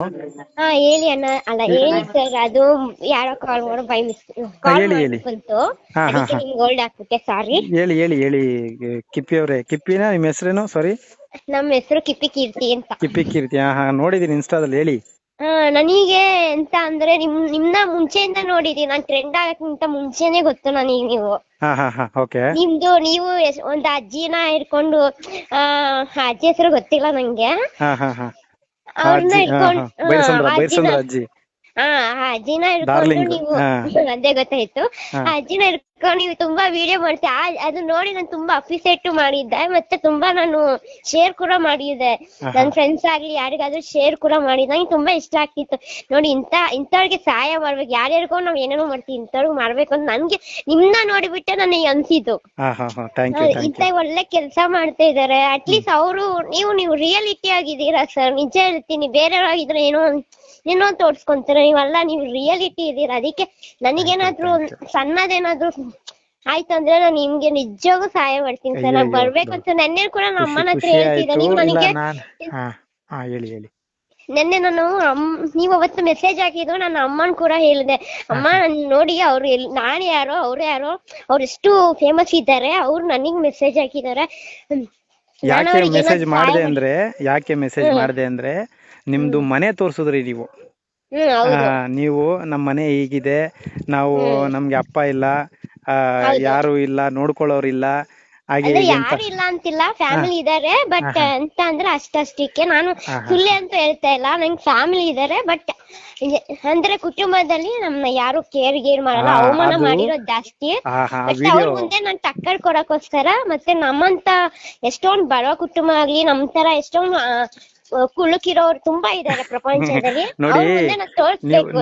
ಹಾ ಹೇಳಿ ಅಣ್ಣ. ಅಲ್ಲ ಹೇಳಿ ಸರ್ ಅದು ಯಾರೋ ಕಾಲ್ ಮಾಡೋ ಬೈ ಮಿಸ್ ಕಾಲ್ ಹೇಳಿ, ಹೇಳಿ. ಬಂತು. ಹಾ, ಹಾ, ಅದಕ್ಕೆ ಹಾ. ನಿಮ್ಗೆ ಹೋಲ್ಡ್ ಹಾಕ್ಬಿಟ್ಟೆ ಸಾರಿ ಹೇಳಿ ಹೇಳಿ ಹೇಳಿ. ಕಿಪ್ಪಿ ಅವರೇ ಕಿಪ್ಪಿನ ನಿಮ್ಮ ಹೆಸರೇನು? ಸಾರಿ ನಮ್ಮ ಹೆಸರು ಕಿಪ್ಪಿ ಕೀರ್ತಿ ಅಂತ. ಕಿಪ್ಪಿ ಕೀರ್ತಿ ಹಾ ಹಾ. ನೋಡಿದೀನಿ ಇನ್ಸ್ಟಾದಲ್ಲಿ ಹೇಳಿ. ಹಾ ನನಗೆ ಎಂತ ಅಂದ್ರೆ ನಿಮ್ ನಿಮ್ನ ಮುಂಚೆಯಿಂದ ನೋಡಿದೀನಿ. ನಾನ್ ಟ್ರೆಂಡ್ ಆಗಕ್ಕಿಂತ ಮುಂಚೆನೆ ಗೊತ್ತು ನನಗೆ ನೀವು. ಹಾ ಹಾ ಹಾ. ಓಕೆ ನಿಮ್ದು ನೀವು ಎಸ್- ಒಂದ್ ಅಜ್ಜಿನ ಹಿಡ್ಕೊಂಡು ಆ ಆ ಅಜ್ಜಿ ಹೆಸರು ಗೊತ್ತಿಲ್ಲ ನಂಗೆ. ಹಾ ಹಾ ಹಾ. ಅವ್ರನ್ನ ಅಜ್ಜಿ ಹಾ ಹಿಡ್ಕೊಂಡು ಹಾ ಆ ಅಜ್ಜಿನ ಹಿಡ್ಕೊಂಡು Darling. ನೀವು ಹಾ. ಅದೇ ಗೊತ್ತಾಯ್ತು. ಹಾ. ಆ ಅಜ್ಜಿನ ಹಿಡ್ಕೊಂಡು ನೀವು ತುಂಬಾ ವಿಡಿಯೋ ಮಾಡ್ತೀವಿ ಆ ಅದು ನೋಡಿ ನಾನು ತುಂಬಾ ಅಪ್ರಿಸಿಯೇಟ್ ಮಾಡಿದ್ದೆ. ಮತ್ತೆ ತುಂಬಾ ನಾನು ಶೇರ್ ಕೂಡ ಮಾಡಿದ್ದೆ. ನನ್ ಫ್ರೆಂಡ್ಸ್ ಆಗ್ಲಿ ಯಾರಿಗಾದ್ರೂ ಶೇರ್ ಕೂಡ ಮಾಡಿದ್ದೆ. ನಂಗೆ ತುಂಬಾ ಇಷ್ಟ ಆಗ್ತಿತ್ತು. ನೋಡಿ ಇಂತ ಇಂಥವ್ರಿಗೆ ಸಹಾಯ ಮಾಡ್ಬೇಕು. ಯಾರ್ಯಾರಿಗೋ ನಾವ್ ಏನೇನೋ ಮಾಡ್ತೀವಿ ಇಂಥವ್ರಿಗೆ ಮಾಡ್ಬೇಕು ಅಂತ ನನ್ಗೆ ನಿಮ್ನ ನೋಡಿಬಿಟ್ಟೆ ನನಗೆ ಅನ್ಸಿದ್ದು. ಹಾ ಹಾ ಹಾ. ಥ್ಯಾಂಕ್ ಯು ಥ್ಯಾಂಕ್ ಇಂತ ಯು ಒಳ್ಳೆ ಕೆಲಸ ಮಾಡ್ತಾ ಇದಾರೆ. ಅಟ್ಲೀಸ್ಟ್ ಅವರು ನೀವು ನೀವು ರಿಯಾಲಿಟಿ ಆಗಿದ್ದೀರಾ ಸರ್. ನಿಜ ಹೇಳ್ತೀನಿ. ಬೇರೆಯವರಾಗಿದ್ರೆ ಏನೋ ಒಂದ್- ಏನೋ ತೋರ್ಸ್ಕೊಂತಾರೆ ನೀವಲ್ಲ ನೀವು ರಿಯಾಲಿಟಿ ಇದೀರಾ ಅದಕ್ಕೆ ನನಗೇನಾದ್ರೂ ಸಣ್ಣದೇನಾದ್ರೂ ಆಯ್ತು. ಅಂದ್ರೆ ನಾನು ನಿಮ್ಗೆ ನಿಜವಾಗೂ ಸಹಾಯ ಮಾಡ್ತೀನಿ ಸರ್. ನಾನು ಬರ್ಬೇಕು ಅಂತ ನೆನ್ನೆ ಕೂಡ ನಮ್ಮ ಅಮ್ಮನ ಹತ್ರ ಹೇಳ್ತಿದ್ದೆ. ನೀವು ನನಗೆ ನಾನ್ ಹೇಳಿ ಹೇಳಿ. ನೆನ್ನೆ ನಾನು ಅಮ್ ನೀವು ಅವತ್ತು ಮೆಸೇಜ್ ಹಾಕಿದ್ರು ನನ್ನ ಅಮ್ಮನ್ ಕೂಡ ಹೇಳಿದೆ. ಅಮ್ಮ ನನ್ ನೋಡಿ ಅವ್ರು ಎಲ್ ನಾನ್ ಯಾರೋ ಅವ್ರು ಯಾರೋ ಅವ್ರು ಎಷ್ಟು ಫೇಮಸ್ ಇದ್ದಾರೆ ಅವ್ರು ನನಗ್ ಮೆಸೇಜ್ ಹಾಕಿದ್ದಾರೆ. ಹ್ಮ್. ಯಾಕೆ ಮೆಸೇಜ್ ಮಾಡ್ದೆ ಅಂದ್ರೆ ಯಾಕೆ ಮೆಸೇಜ್ ಮಾಡ್ದೆ ಅಂದ್ರೆ ನಿಮ್ದು ಮನೆ ತೋರ್ಸಿದ್ರಿ ನೀವು. ಆ, ನೀವು ನಮ್ಮ ಮನೆ ಹೀಗಿದೆ. ನಾವು ನಮ್ಗೆ ಅಪ್ಪ ಇಲ್ಲ ಆ, ಯಾರು ಇಲ್ಲ ನೋಡ್ಕೊಳ್ಳೋರು ಇಲ್ಲ. ಹಾಗೆ ಅಂದ್ರೆ ಹೀಗೆ ಅಂತ ಯಾರು ಇಲ್ಲ ಅಂತಿಲ್ಲ ಫ್ಯಾಮಿಲಿ ಇದಾರೆ ಬಟ್ ಅಂತ ಅಂದ್ರೆ ಅಷ್ಟಷ್ಟಕ್ಕೆ ನಾನು ಸುಳ್ಳೆ ಅಂತ ಹೇಳ್ತಾ ಇಲ್ಲ. ನಂಗೆ ಫ್ಯಾಮಿಲಿ ಇದಾರೆ ಬಟ್ ಅಂದ್ರೆ ಕುಟುಂಬದಲ್ಲಿ ನಮ್ಮ ಯಾರು ಕೇರ್ ಗೇರ್ ಮಾಡಲ್ಲ ಆ, ಅವಮಾನ ಅದು- ಮಾಡಿರೋದ್ ಜಾಸ್ತಿ. ಅವ್ರ ವಿಡಿಯೋ ಮುಂದೆ ನಾನ್ ಟಕ್ಕರ್ ಕೊಡಕ್ಕೋಸ್ಕರ ಮತ್ತೆ ನಮ್ಮಂತ ಎಷ್ಟೊಂದ್ ಬಡವ ಕುಟುಂಬ ಆಗ್ಲಿ ನಮ್ ತರ ಎಷ್ಟೊಂದ್ ಆ, ಕುಳುಕಿರೋರು ತುಂಬಾ ಇದಾರೆ ಪ್ರಪಂಚದಲ್ಲಿ. ನೋಡಿ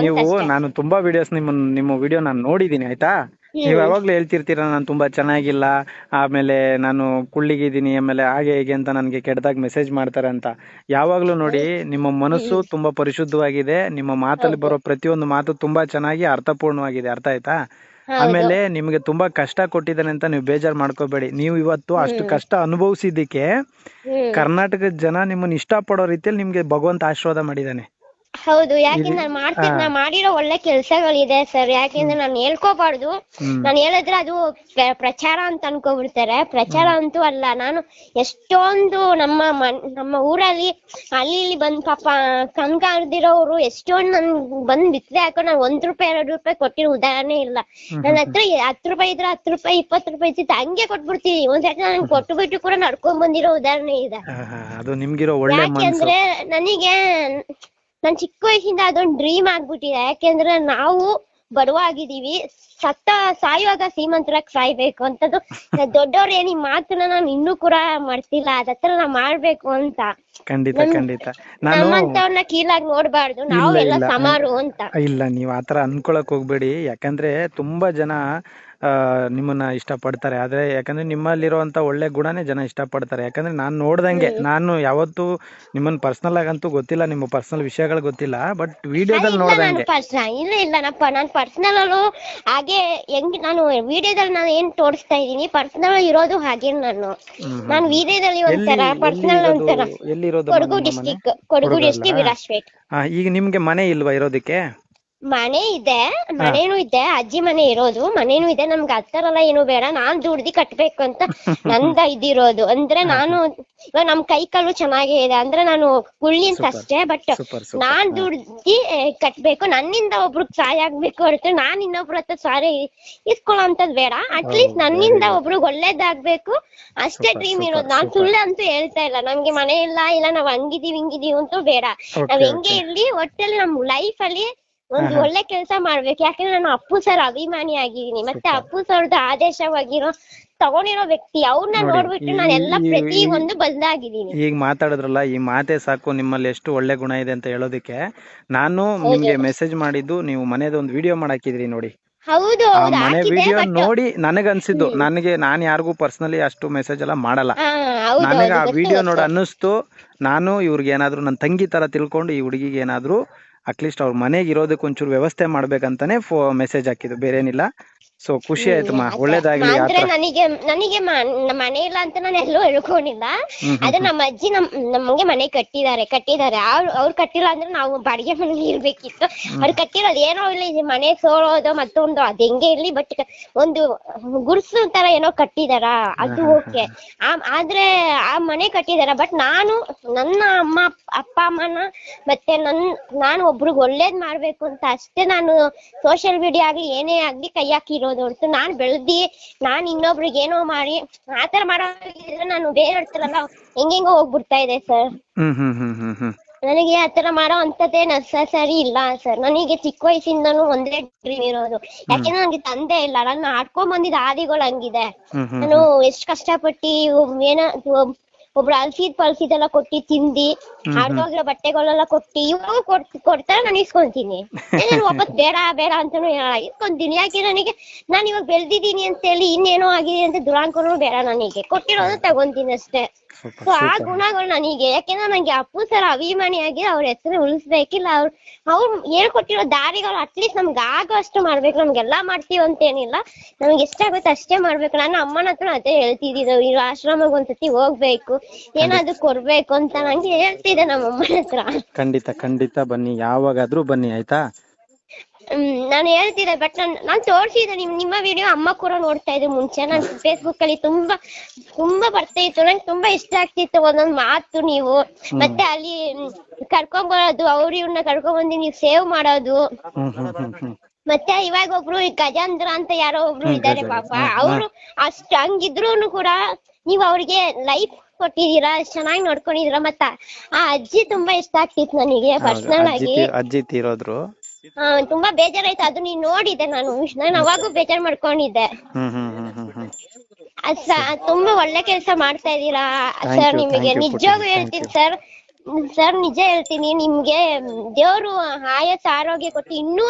ನೀವು. ನಾನು ತುಂಬಾ ವಿಡಿಯೋಸ್ ನಿಮ್ಮ ನಿಮ್ಮ ವಿಡಿಯೋ ನಾನು ನೋಡಿದೀನಿ ಆಯ್ತಾ? ನೀವು ಯಾವಾಗ್ಲೂ ಹೇಳ್ತಿರ್ತೀರ ನಾನು ತುಂಬಾ ಚೆನ್ನಾಗಿಲ್ಲ ಆಮೇಲೆ ನಾನು ಕುಳ್ಳಿಗಿದ್ದೀನಿ ಆಮೇಲೆ ಹಾಗೆ ಹೀಗೆ ಅಂತ ನನಗೆ ಕೆಟ್ಟದಾಗ ಮೆಸೇಜ್ ಮಾಡ್ತಾರೆ ಅಂತ. ಯಾವಾಗ್ಲೂ ನೋಡಿ ನಿಮ್ಮ ಮನಸ್ಸು ತುಂಬಾ ಪರಿಶುದ್ಧವಾಗಿದೆ ನಿಮ್ಮ ಮಾತಲ್ಲಿ ಬರೋ ಪ್ರತಿಯೊಂದು ಮಾತು ತುಂಬಾ ಚೆನ್ನಾಗಿ ಅರ್ಥಪೂರ್ಣವಾಗಿದೆ ಅರ್ಥ ಆಯ್ತಾ? ಆಮೇಲೆ ನಿಮ್ಗೆ ತುಂಬಾ ಕಷ್ಟ ಕೊಟ್ಟಿದ್ದಾನೆ ಅಂತ ನೀವು ಬೇಜಾರ್ ಮಾಡ್ಕೋಬೇಡಿ. ನೀವು ಇವತ್ತು ಅಷ್ಟು ಕಷ್ಟ ಅನುಭವಿಸಿದ್ದಕ್ಕೆ ಕರ್ನಾಟಕದ ಜನ ನಿಮ್ಮನ್ನ ಇಷ್ಟಪಡೋ ರೀತಿಯಲ್ಲಿ ನಿಮ್ಗೆ ಭಗವಂತ ಆಶೀರ್ವಾದ ಮಾಡಿದ್ದಾನೆ. ಹೌದು ಯಾಕೆ ನಾನ್ ಮಾಡ್ತೀನಿ ನಾನು ಮಾಡಿರೋ ಒಳ್ಳೆ ಕೆಲ್ಸಗಳಿದೆ ಸರ್ ಯಾಕೆಂದ್ರೆ ನಾನು ಹೇಳ್ಕೋಬಾರ್ದು. ನಾನು ಹೇಳಿದ್ರೆ ಅದು ಪ್ರಚಾರ ಅಂತ ಅನ್ಕೋಬಿಡ್ತಾರೆ. ಪ್ರಚಾರ ಅಂತೂ ಅಲ್ಲ ನಾನು ಎಷ್ಟೊಂದು ನಮ್ಮ ಮನ್- ನಮ್ಮ ಊರಲ್ಲಿ ಅಲ್ಲಿ ಇಲ್ಲಿ ಬಂದ್ ಪಾಪ ಕಣ್ಕಾಣದಿರೋರು ಎಷ್ಟೊಂದು ನನ್ ಬಂದ್ ಬಿತ್ತದೆ ಹಾಕೋ ನಾನು ಒಂದ್ ರೂಪಾಯಿ ಎರಡು ರೂಪಾಯಿ ಕೊಟ್ಟಿರೋ ಉದಾಹರಣೆ ಇಲ್ಲ. ನನ್ನ ಹತ್ರ ಹತ್ತು ರೂಪಾಯಿ ಇದ್ರೆ ಹತ್ತು ರೂಪಾಯಿ ಇಪ್ಪತ್ತು ರೂಪಾಯಿ ಇತ್ತು ಹಂಗೆ ಕೊಟ್ಬಿಡ್ತೀನಿ. ಒಂದ್ ಸತಿ ನಾನು ಕೊಟ್ಟು ಬಿಟ್ಟು ಕೂಡ ನಡ್ಕೊಂಡ್ ಬಂದಿರೋ ಉದಾಹರಣೆ ಇದೆ. ಯಾಕೆಂದ್ರೆ ನನಗೆ ನನ್ ಚಿಕ್ಕ ವಯಸ್ಸಿಂದ ಅದೊಂದ್ ಡ್ರೀಮ್ ಆಗ್ಬಿಟ್ಟಿದೆ. ಯಾಕೆಂದ್ರೆ ನಾವು ಬಡವಾಗಿದೀವಿ ಸತ್ತ ಸಾಯುವಾಗ ಶ್ರೀಮಂತರಾಗ್ ಸಾಯ್ಬೇಕು ಅಂತದ್ದು. ದೊಡ್ಡವ್ರ ಏನ್ ಈ ಮಾತನ್ನ ನಾನು ಇನ್ನೂ ಕೂಡ ಮಾಡ್ತಿಲ್ಲ ಅದತ್ರ ನಾ ಮಾಡ್ಬೇಕು ಅಂತ. ಖಂಡಿತ ಖಂಡಿತ. ನಾನು ನಮ್ಮಂತವ್ರನ್ನ ಕೀಳಾಗಿ ನೋಡ್ಬಾರ್ದು. ನಾವು ಎಲ್ಲ ಸಮಾರು ಅಂತ. ಇಲ್ಲ ನೀವು ಆತರ ಅನ್ಕೊಳಕ್ ಹೋಗ್ಬೇಡಿ. ಯಾಕಂದ್ರೆ ತುಂಬಾ ಜನ ನಿಮ್ಮನ್ನ ಇಷ್ಟಪಡ್ತಾರೆ. ಆದ್ರೆ ಯಾಕಂದ್ರೆ ನಿಮ್ಮಲ್ಲಿರುವಂಥ ಒಳ್ಳೆ ಗುಣನೇ ಜನ ಇಷ್ಟಪಡ್ತಾರೆ. ಯಾಕಂದ್ರೆ ನಾನು ನೋಡ್ದಂಗೆ ನಾನು ಯಾವತ್ತೂ ನಿಮ್ಮನ್ನ ಪರ್ಸನಲ್ ಆಗಂತೂ ಗೊತ್ತಿಲ್ಲ ನಿಮ್ಮ ಪರ್ಸನಲ್ ವಿಷಯಗಳು ಗೊತ್ತಿಲ್ಲ ಬಟ್ ವಿಡಿಯೋದಲ್ಲಿ ನೋಡ್ದಂಗೆ. ಇಲ್ಲ ಇಲ್ಲ ನಪ್ಪ ನಾನು ಪರ್ಸನಲ್ ಅಲ್ಲೂ ಹಾಗೆ ಹೆಂಗ್ ನಾನು ವಿಡಿಯೋದಲ್ಲಿ ನಾನು ಏನ್ ತೋರಿಸ್ತಾ ಇದೀನಿ ಪರ್ಸನಲ್ ಇರೋದು ಹಾಗೆ ನಾನು. ನಾನು ವಿಡಿಯೋದಲ್ಲಿ ಒಂಥರ ಪರ್ಸನಲ್ ಒಂಥರ ಕೊಡಗು ಡಿಸ್ಟಿಕ್ ಕೊಡಗು? ಡಿಸ್ಟಿಕ್ ವಿರಾಜ್ಪೇಟ್. ಈಗ ನಿಮ್ಗೆ ಮನೆ ಇಲ್ವಾ ಇರೋದಕ್ಕೆ? ಮನೆ ಇದೆ ಮನೇನು ಇದೆ ಅಜ್ಜಿ ಮನೆ ಇರೋದು ಮನೇನು ಇದೆ ನಮ್ಗೆ ಅತ್ತರೆಲ್ಲ ಏನು ಬೇಡ ನಾನ್ ದುಡ್ದಿ ಕಟ್ಬೇಕು ಅಂತ ನಂದ ಇದಿರೋದು. ಅಂದ್ರೆ ನಾನು ಇವಾಗ ನಮ್ ಕೈ ಕಾಲು ಚೆನ್ನಾಗೇ ಇದೆ ಅಂದ್ರೆ ನಾನು ಕುಳ್ಳಿ ಅಂತ ಅಷ್ಟೇ ಬಟ್ ನಾನ್ ದುಡ್ದಿ ಕಟ್ಬೇಕು. ನನ್ನಿಂದ ಒಬ್ರಿಗೆ ಸಹಾಯ ಆಗ್ಬೇಕು ಹೊರತು ನಾನ್ ಇನ್ನೊಬ್ರ ಹತ್ರ ಸಾರಿ ಇಸ್ಕೊಳ್ಳೋ ಅಂತದ್ ಬೇಡ ಅಟ್ಲೀಸ್ಟ್ ನನ್ನಿಂದ ಒಬ್ರಿಗೆ ಒಳ್ಳೇದಾಗ್ಬೇಕು. ಅಷ್ಟೇ ಡ್ರೀಮ್ ಇರೋದು. ನಾನ್. ಸುಳ್ಳು ಅಂತೂ ಹೇಳ್ತಾ ಇಲ್ಲ. ನಮ್ಗೆ ಮನೆ ಇಲ್ಲ ಇಲ್ಲ ನಾವ್ ಹಂಗಿದೀವಿ ಹಿಂಗಿದೀವಿ ಅಂತೂ ಬೇಡ. ನಾವ್ ಹೆಂಗೆ ಇರ್ಲಿ ಒಟ್ಟಲ್ಲಿ ನಮ್ ಲೈಫ್ ಅಲ್ಲಿ ಒಂದು ಒಳ್ಳೆ ಕೆಲಸ ಮಾಡ್ಬೇಕು. ಯಾಕಂದ್ರೆ ನಾನು ಅಪ್ಪು ಸರ್ ಅಭಿಮಾನಿ ಆಗಿದ್ದೀನಿ ಮತ್ತೆ. ಅಪ್ಪು ಸರ್ದು ಆದೇಶವಾಗಿರೋ ತಗೊಂಡಿರೋ ವ್ಯಕ್ತಿ ಅವ್ರನ್ನ ನೋಡಿ, ನೋಡ್ಬಿಟ್ಟು ಈ- ನಾನು ಎಲ್ಲ ಈ- ಪ್ರತಿ ಒಂದು ಬದಲಾಗಿದ್ದೀನಿ ಈಗ ಮಾತಾಡಿದ್ರಲ್ಲ ಈ ಮಾತೆ ಸಾಕು ನಿಮ್ಮಲ್ಲಿ ಎಷ್ಟು ಒಳ್ಳೆ ಗುಣ ಇದೆ ಅಂತ ಹೇಳೋದಕ್ಕೆ. ನಾನು ನಿಮ್ಗೆ ಮೆಸೇಜ್ ಮಾಡಿದ್ದು ನೀವು ಮನೆದ ಒಂದು ವಿಡಿಯೋ ಮಾಡಾಕಿದ್ರಿ ನೋಡಿ. ಹೌದು ಆ ಮನೆ ವಿಡಿಯೋ ನೋಡಿ ನನಗನ್ಸಿದ್ದು. ನನಗೆ ನಾನು ಯಾರಿಗೂ ಪರ್ಸನಲಿ ಅಷ್ಟು ಮೆಸೇಜ್ ಎಲ್ಲ ಮಾಡಲ್ಲ. ನನಗೆ ಆ ವಿಡಿಯೋ ನೋಡಿ ಅನ್ನಿಸ್ತು. ನಾನು ಇವ್ರಿಗೆ ಏನಾದ್ರು ನನ್ನ ತಂಗಿ ತರ ತಿಳ್ಕೊಂಡು ಈ ಹುಡುಗಿಗೆ ಏನಾದ್ರು ಅಟ್ಲೀಸ್ಟ್ ಅವ್ರ ಮನೆಗೆ ಇರೋದಕ್ಕೆ ಒಂಚೂರು ವ್ಯವಸ್ಥೆ ಮಾಡ್ಬೇಕಂತಾನೆ ಫೋ ಮೆಸೇಜ್ ಹಾಕಿದ್ದು. ಬೇರೆ ಏನಿಲ್ಲ ಸೊ ಖುಷಿ ಆಯ್ತಮ್ಮ ಒಳ್ಳೇದಾಗ್ಲಿ ಅಂದ್ರೆ ನನಗೆ ನನಗೆ ಮ- ಮನೆ ಇಲ್ಲ ಅಂತ ನಾನು ಎಲ್ಲೂ ಹೇಳ್ಕೊಂಡಿಲ್ಲ. ಅದೇ ನಮ್ಮ ಅಜ್ಜಿ ನಮ್ ನಮ್ಗೆ ಮನೆ ಕಟ್ಟಿದ್ದಾರೆ ಕಟ್ಟಿದ್ದಾರೆ. ಅವ್ರು ಅವ್ರು ಕಟ್ಟಿಲ್ಲ ಅಂದ್ರೆ ನಾವು ಬಾಡಿಗೆ ಮನೇಲಿ ಇರ್ಬೇಕಿತ್ತು. ಅವ್ರು ಕಟ್ಟಿರೋದು ಏನೋ ಇಲ್ಲ ಇದು ಮನೆ ಸೋಳೋದು ಮತ್ತೊಂದು ಅದ್ ಹೆಂಗೆ ಇರ್ಲಿ ಬಟ್ ಒಂದು ಗುಡ್ಸು ತರ ಏನೋ ಕಟ್ಟಿದಾರ? ಅದು ಓಕೆ. ಆದ್ರೆ ಆ ಮನೆ ಕಟ್ಟಿದಾರ? ಬಟ್ ನಾನು ನನ್ನ ಅಮ್ಮ ಅಪ್ಪ ಅಮ್ಮನ ಮತ್ತೆ ನನ್ ನಾನು ಒಬ್ರಿಗೆ ಒಳ್ಳೇದ್ ಮಾಡ್ಬೇಕು ಅಂತ ಅಷ್ಟೇ ನಾನು ಸೋಷಿಯಲ್ ಮೀಡಿಯಾ ಆಗ್ಲಿ ಏನೇ ಆಗ್ಲಿ ಕೈ ಹಾಕಿರೋದು ಹೊರ್ತು ನಾನ್ ಬೆಳ್ದಿ ನಾನ್ ಇನ್ನೊಬ್ರಿಗೆ ಏನೋ ಮಾಡಿ ಆತರ ಮಾಡೋದಿದ್ರೆ ನಾನು ಬೇರೆ ಇರ್ತಾರಲ್ಲ ಹೆಂಗೆಂಗೋ ಹೋಗ್ಬಿಡ್ತಾ ಇದೆ ಸರ್ ಹ್ಮ್ ಹ್ಮ್ ಹ್ಮ್ ಹ್ಮ್ ಹ್ಮ್. ನನಗೆ ಆತರ ಮಾಡೋ ಅಂತದೇ ಸರಿ ಇಲ್ಲ ಸರ್ ನನಗೆ ಚಿಕ್ಕ ವಯಸ್ಸಿಂದನೂ ಒಂದೇ ಡ್ರೀಮ್ ಇರೋದು. ಯಾಕೆಂದ್ರೆ ನನಗೆ ತಂದೆ ಇಲ್ಲ ನಾನು ಆಡ್ಕೊಂಡ್ ಬಂದಿದ್ದ ಹಾದಿಗಳು ಹಂಗಿದೆ. ನಾನು ಎಷ್ಟ್ ಕಷ್ಟಪಟ್ಟಿ ಪಟ್ಟಿ ಏನ ಒಬ್ರು ಅಲ್ಸಿದ್ ಪಲ್ಸಿದೆಲ್ಲ ಕೊಟ್ಟಿ ತಿಂದಿ ಹಾಳಾಗಿರೋ ಬಟ್ಟೆಗಳೆಲ್ಲ ಕೊಟ್ಟಿ ಇವಾಗ ಕೊಡ್ ಕೊಡ್ತಾರೆ ನಾನು ಇಸ್ಕೊಂತೀನಿ. ನಾನು ವಾಪಸ್ ಬೇಡ ಬೇಡ ಅಂತಾನು. ಇಸ್ಕೊಂತೀನಿ. ಯಾಕೆ ನನಗೆ ನಾನು ಇವಾಗ ಬೆಳ್ದಿದ್ದೀನಿ ಅಂತ ಹೇಳಿ ಇನ್ನೇನೋ ಆಗಿದೆ ಅಂತ ದುರಾಂಕನೂ ಬೇಡ ನನಗೆ. ಕೊಟ್ಟಿರೋದು ತಗೊಂತೀನಿ ಅಷ್ಟೇ. ಸೊ ಆ ಗುಣಗಳು ನನಗೆ ಯಾಕೆಂದ್ರೆ ನಂಗೆ ಅಪ್ಪು ಸರ್ ಅಭಿಮಾನಿಯಾಗಿ ಅವ್ರ ಹೆಸರು ಉಳಿಸ್ಬೇಕಿಲ್ಲ. ಅವ್ರು ಅವ್ರು ಹೇಳ್ಕೊಟ್ಟಿರೋ ದಾರಿಗಳು ಅಟ್ಲೀಸ್ಟ್ ನಮ್ಗೆ ಆಗೋ ಅಷ್ಟು ಮಾಡ್ಬೇಕು. ನಮ್ಗೆಲ್ಲಾ ಮಾಡ್ತೀವಿ ಅಂತ ಏನಿಲ್ಲ ನಮ್ಗೆ ಎಷ್ಟಾಗುತ್ತೆ ಅಷ್ಟೇ ಮಾಡ್ಬೇಕು. ನಾನು ಅಮ್ಮನ ಹತ್ರ ಅದೇ ಹೇಳ್ತಿದ್ದಿದ್ದು ಈ ಆಶ್ರಮಕ್ಕೆ ಒಂದ್ಸತಿ ಹೋಗ್ಬೇಕು. ಏನಾದ್ರು ಕೊಡ್ಬೇಕು ಅಂತ ನಂಗೆ ಹೇಳ್ತಿದ್ದೆ ನಮ್ಮ ಅಮ್ಮನ ಹತ್ರ. ಖಂಡಿತ ಖಂಡಿತ ಬನ್ನಿ. ಯಾವಾಗಾದ್ರೂ ಬನ್ನಿ ಆಯ್ತಾ? ನಾನು ಹೇಳ್ತಿದ್ದೆ ಬಟ್ ನಾನ್ ನಾನ್ ತೋರ್ಸಿದ್ದೆ ನಿಮ್ ನಿಮ್ಮ ವಿಡಿಯೋ ಅಮ್ಮ ಕೂಡ ನೋಡ್ತಾ ಇದ್ದೆ ಮುಂಚೆ. ನಾನು ಫೇಸ್ಬುಕ್ ಅಲ್ಲಿ ತುಂಬಾ ತುಂಬಾ ಬರ್ತಾ ಇತ್ತು. ನಂಗೆ ತುಂಬಾ ಇಷ್ಟ ಆಗ್ತಿತ್ತು ಒಂದೊಂದ್ ಮಾತು ನೀವು. ಮತ್ತೆ ಅಲ್ಲಿ ಕರ್ಕೊಂಬರೋದು ಕರ್ಕೊಂಡ್ ಬರೋದು ಅವ್ರ ಇವ್ರನ್ನ ಕರ್ಕೊಂಡ್ ಬಂದು ನೀವು ಸೇವ್ ಮಾಡೋದು ಮತ್ತೆ ಇವಾಗ ಒಬ್ರು ಗಜೇಂದ್ರ ಅಂತ ಯಾರೋ ಒಬ್ರು ಇದ್ದಾರೆ ಪಾಪ. ಅವ್ರು ಅಷ್ಟ್ ಹಂಗಿದ್ರು ಕೂಡ ನೀವ್ ಅವ್ರಿಗೆ ಲೈಫ್ ಕೊಟ್ಟಿದೀರಾ ಚೆನ್ನಾಗಿ ನೋಡ್ಕೊಂಡಿದೀರಾ ಮತ್ತ ಆ ಅಜ್ಜಿ ತುಂಬಾ ಇಷ್ಟ ಆಗ್ತಿತ್ತು ನನಗೆ ಪರ್ಸನಲ್ ಆಗಿ. ಅಜ್ಜಿ ತೀರೋದ್ರು. ತುಂಬಾ ಬೇಜಾರಾಯ್ತು. ಅದು ನೀನ್ ನೋಡಿದೆ ನಾನು. ನಾನು ಅವಾಗೂ ಬೇಜಾರ್ ಮಾಡ್ಕೊಂಡಿದ್ದೆ. ತುಂಬಾ ಒಳ್ಳೆ ಕೆಲಸ ಮಾಡ್ತಾ ಇದ್ದೀರಾ? Thank ಸರ್ ನಿಮಗೆ ನಿಜವಾಗೂ ಹೇಳ್ತೀನಿ ಸರ್ ಸರ್ ನಿಜ ಹೇಳ್ತೀನಿ. ನಿಮ್ಗೆ ದೇವ್ರು ಆಯಸ್ ಆರೋಗ್ಯ ಕೊಟ್ಟು ಇನ್ನೂ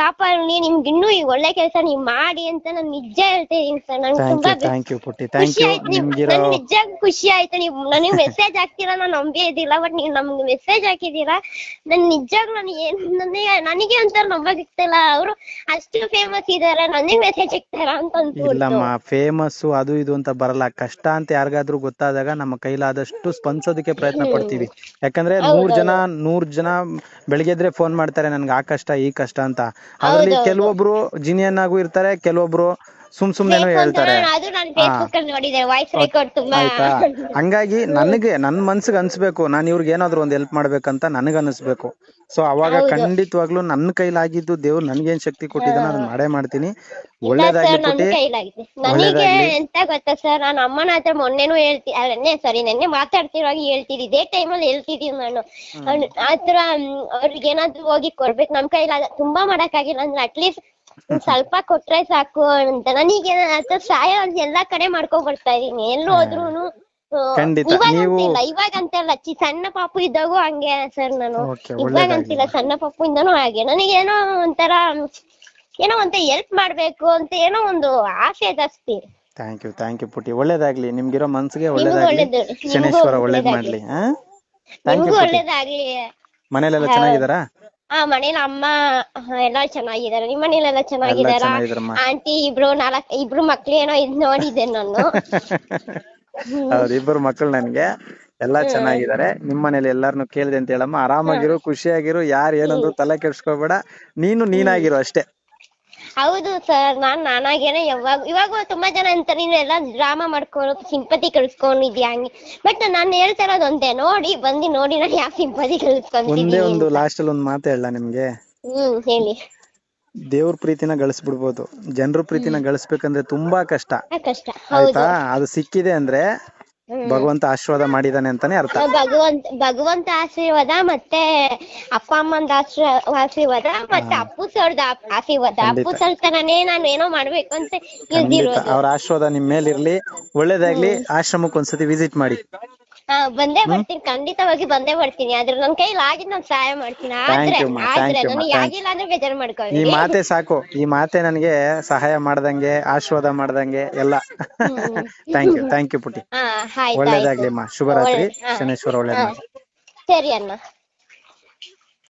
ಕಾಪಾಡಿ ನಿಮ್ಗೆ ಇನ್ನೂ ಈ ಒಳ್ಳೆ ಕೆಲಸ ನೀವ್ ಮಾಡಿ ಅಂತ ನಾನು ನಿಜ ಹೇಳ್ತಾ ಇದೀನಿ ಸರ್. ನಂಗೆ ತುಂಬಾ ಥ್ಯಾಂಕ್ ಯು ಪುಟ್ಟಿ. ಥ್ಯಾಂಕ್ ಖುಷಿ ಯು ಆಯ್ತು ನಿಮ್ ನಿಮ್ಗಿರೋ ನನ್ಗೆ ನಿಜ ಖುಷಿ ಆಯ್ತು. ನೀವು ನನಗೆ ಮೆಸೇಜ್ ಹಾಕ್ತೀರಾ ನಾನು ನಂಬೇ ಇದಿಲ್ಲ ಬಟ್ ನೀವು ನಮ್ಗೆ ಮೆಸೇಜ್ ಹಾಕಿದೀರಾ ನನ್ ನಿಜವಾಗ್ಲೂ ನನಗೆ ಏನ್ ನನಗೆ ನನಗೆ ಒಂಥರ ಆಗ್ತಿಲ್ಲ ಅವರು ಅಷ್ಟು ಫೇಮಸ್ ಇದಾರೆ ನನಗೆ ಮೆಸೇಜ್ ಹಾಕ್ತಾರ ಅಂತ ಅನ್ಸ್ಬಿಡ್ತು ಇಲ್ಲಮ್ಮ ಫೇಮಸ್ ಅದು ಇದು ಅಂತ ಬರಲ್ಲ. ಕಷ್ಟ ಅಂತ ಯಾರಿಗಾದ್ರೂ ಗೊತ್ತಾದಾಗ ನಮ್ಮ ಕೈಲಾದಷ್ಟು ಸ್ಪಂದಿಸೋದಕ್ಕೆ ಪ್ರಯತ್ನ ಪಡ್ತೀವಿ. ಯಾಕಂದ್ರೆ ನೂರ್ ಜನ ನೂರ್ ಜನ ಬೆಳಿಗ್ಗೆದ್ರೆ ಫೋನ್ ಮಾಡ್ತಾರೆ ನನ್ಗೆ ಆ ಕಷ್ಟ ಈ ಕಷ್ಟ ಅಂತ. ಅದ್ರಲ್ಲಿ ಕೆಲವೊಬ್ರು ಜಿನಿಯನ್ ಆಗು ಇರ್ತಾರೆ ಕೆಲವೊಬ್ರು ಸುಮ್ ಸುಮ್ನೆ ಹೇಳ್ತಾರೆ. ಅದು ನಾನು ಫೇಸ್ಬುಕ್ ಅಲ್ಲಿ ನೋಡಿದೆ ವಾಯ್ಸ್ ರೆಕಾರ್ಡ್ ತುಂಬಾ. ಆಯ್ತಾ? ಹಂಗಾಗಿ ನನಗೆ ನನ್ ಮನ್ಸಿಗೆ ಅನ್ಸ್ಬೇಕು ನಾನು ಇವ್ರಿಗೆ ಏನಾದ್ರು ಒಂದ್ ಹೆಲ್ಪ್ ಮಾಡ್ಬೇಕಂತ ನನಗೆ ಅನಿಸ್ಬೇಕು. ಸೊ ಅವಾಗ ಖಂಡಿತವಾಗ್ಲೂ ನನ್ನ ಕೈಲಾಗಿದ್ದು ದೇವ್ರು ನನ್ಗೇನ್ ಶಕ್ತಿ ಕೊಟ್ಟಿದ್ದಾನ ಅದನ್ನ ಮಾಡೇ ಮಾಡ್ತೀನಿ. ಒಳ್ಳೇದಾಗ್ಲಿ ನನ್ನ ಕೈಲಾಗಿದೆ. ನನಗೆ ಎಂತ ಗೊತ್ತಾ ಸರ್ ನಾನು ಅಮ್ಮನ ಹತ್ರ ಮೊನ್ನೆನೂ ಹೇಳ್ತಿ ನೆನ್ನೆ ಸಾರಿ ನೆನ್ನೆ ಮಾತಾಡ್ತಿರುವಾಗ ಹೇಳ್ತಿದ್ದೆ. ಇದೇ ಟೈಮಲ್ಲಿ ಹೇಳ್ತಿದ್ದೀನಿ ನಾನು. ಅವ್ನ್- ಆತರ ಅವ್ರಿಗೆ ಏನಾದ್ರು ಹೋಗಿ ಕೊಡ್ಬೇಕು ನಮ್ ಕೈಲಾಗ ತುಂಬಾ ಮಾಡಕ್ಕಾಗಿಲ್ಲ ಅಂದ್ರೆ ಅಟ್ಲೀಸ್ಟ್ ಸ್ವಲ್ಪ ಕೊಟ್ರೆ ಸಾಕು ಅಂತ. ನನಗೆ ಸಹಾಯ ಎಲ್ಲಾ ಕಡೆ ಮಾಡ್ಕೊಂಡ್ ಬರ್ತಾ ಇದೀನಿ. ಎಲ್ಲಿ ಹೋದ್ರೂನು ಖಂಡಿತ. ನೀವು- ಇವಾಗ ಅಂತಲ್ಲ. ಚಿ ಸಣ್ಣ ಪಾಪು ಇದ್ದಾಗೂ ಹಂಗೆ ಸರ್ ನಾನು. ಇವಾಗ. ಅಂತಿಲ್ಲ ಸಣ್ಣ ಪಾಪು ಇಂದಾನು ಹಾಗೆ ನನಗೇನೋ ಒಂಥರ ಏನೋ ಅಂತ ಹೆಲ್ಪ್ ಮಾಡ್ಬೇಕು ಅಂತ ಏನೋ ಒಂದು ಆಸೆ ಜಾಸ್ತಿ ಥ್ಯಾಂಕ್ ಯು ಥ್ಯಾಂಕ್ ಯು ಪುಟ್ಟಿ. ಒಳ್ಳೇದಾಗ್ಲಿ. ನಿಮ್ಗಿರೋ ಮನ್ಸಿಗೆ ಒಳ್ಳೇದಾಗ್ಲಿ. ಒಳ್ಳೇದು ಶನೇಶ್ವರ ಒಳ್ಳೇದ್ ಮಾಡ್ಲಿ ಹಾ ಥ್ಯಾಂಕ್ ಯು ಒಳ್ಳೇದಾಗ್ಲಿ. ಮನೇಲೆಲ್ಲ ಚೆನ್ನಾಗಿದಾರಾ ಆ ಮನೇಲಿ ಅಮ್ಮ ಎಲ್ಲಾ ಚೆನ್ನಾಗಿದ್ದಾರೆ. ನಿಮ್ಮ ಮನೇಲೆಲ್ಲ ಚೆನ್ನಾಗಿದಾರ ಚೆನ್ನಾಗಿದಾರಮ್ಮ. ಆಂಟಿ ಇಬ್ರು ನಾಲ್ಕ್ ಇಬ್ರು ಮಕ್ಳು ಏನೋ ಇದ್ ನೋಡಿದ್ದೆ ನಾನು. ಹೌದು ಇಬ್ಬರು ಮಕ್ಕಳು ನನ್ಗೆ. ಎಲ್ಲಾ ಚೆನ್ನಾಗಿದ್ದಾರೆ. ನಿಮ್ ಮನೇಲಿ ಎಲ್ಲಾರ್ನು ಕೇಳಿದೆ ಅಂತ ಹೇಳಮ್ಮ. ಆರಾಮಾಗಿರು ಖುಷಿಯಾಗಿರು ಯಾರು ಏನಂದ್ರು ತಲೆ ಕೆಡ್ಸ್ಕೊಬೇಡ. ನೀನು ನೀನಾಗಿರು ಅಷ್ಟೇ. ಹೌದು ಸರ್ ನಾನ್ ನಾನಾಗೇನೆ ಯಾವಾಗ ಇವಾಗ ತುಂಬಾ ಜನ ಅಂತಾರೆ ನೀನು ಎಲ್ಲ ಡ್ರಾಮಾ ಮಾಡ್ಕೊಂಡು ಸಿಂಪತಿ ಕಳ್ಸ್ಕೊಂಡಿದ್ಯಾ ಹಂಗೆ. ಬಟ್ ನಾನು ಹೇಳ್ತಾ ಇರೋದು ಒಂದೇ ನೋಡಿ ಬಂದು ನೋಡಿ ನಾನು ಯಾವ ಸಿಂಪತಿ ಒಂದೇ ಕಳ್ಸ್ಕೊಂತೀನಿ ಒಂದು ಲಾಸ್ಟ್ ಅಲ್ಲಿ ಒಂದ್ ಮಾತು ಹೇಳ ನಿಮ್ಗೆ. ಹ್ಮ್ ಹೇಳಿ. ದೇವ್ರ ಪ್ರೀತಿನ ಗಳಿಸ್ಬಿಡ್ಬೋದು. ಜನರ ಪ್ರೀತಿನ ಗಳಿಸ್ಬೇಕಂದ್ರೆ ತುಂಬಾ ಕಷ್ಟ. ಆ ಕಷ್ಟ ಹೌದು. ಆಯ್ತಾ? ಅದು ಸಿಕ್ಕಿದೆ ಅಂದ್ರೆ ಭಗವಂತ ಆಶೀರ್ವಾದ ಮಾಡಿದಾನೆ ಅಂತಾನೆ ಅರ್ಥ. ಭಗವಂತ ಭಗವಂತ ಆಶೀರ್ವಾದ ಮತ್ತೆ ಅಪ್ಪ ಅಮ್ಮಂದ ಆಶ್ರ- ಆಶೀರ್ವಾದ ಮತ್ತೆ ಅಪ್ಪು ಸರ್ದ ಆಶೀರ್ವಾದ. ಅಪ್ಪು ಸರ್ ತರನೇ ನಾನು ಏನೋ ಮಾಡ್ಬೇಕು ಅಂತ ಅವ್ರ ಆಶೀರ್ವಾದ ನಿಮ್ ಮೇಲಿರ್ಲಿ. ಒಳ್ಳೇದಾಗ್ಲಿ. ಆಶ್ರಮಕ್ಕೆ ಒಂದ್ಸತಿ ವಿಸಿಟ್ ಮಾಡಿ. ಹಾ ಬಂದೇ ಬರ್ತೀನಿ. ಖಂಡಿತವಾಗಿ ಬಂದೇ ಬರ್ತೀನಿ. ಆದ್ರೆ ನನ್ ಕೈಲಿ ಆಗಿದ್ ನಾನ್ ಸಹಾಯ ಮಾಡ್ತೀನಿ. ಆದ್ರೆ you, ma. Thank ಆದ್ರೆ you, ma. ನನಗೆ Thank ಆಗಿಲ್ಲ ಅಂದ್ರೆ ಬೇಜಾರ್ ಈ ಮಾಡ್ಕೊಳ್ಳಿ ಮಾತೆ ಸಾಕು. ಈ ಮಾತೆ ನನಗೆ ಸಹಾಯ ಮಾಡ್ದಂಗೆ ಆಶೀರ್ವಾದ ಮಾಡ್ದಂಗೆ ಎಲ್ಲ. ಥ್ಯಾಂಕ್ ಯು ಥ್ಯಾಂಕ್ ಯು ಪುಟಿ ಹಾ ಆಯ್ತು ಒಳ್ಳೇದಾಗ್ಲಿ ಅಮ್ಮ ಶುಭರಾತ್ರಿ. ಒಳ್ಳೆ- ಹಾ. ಶನೇಶ್ವರ ಒಳ್ಳೇದ್ ಮಾಡ್ಲಿ ಸರಿ ಅಣ್ಣ.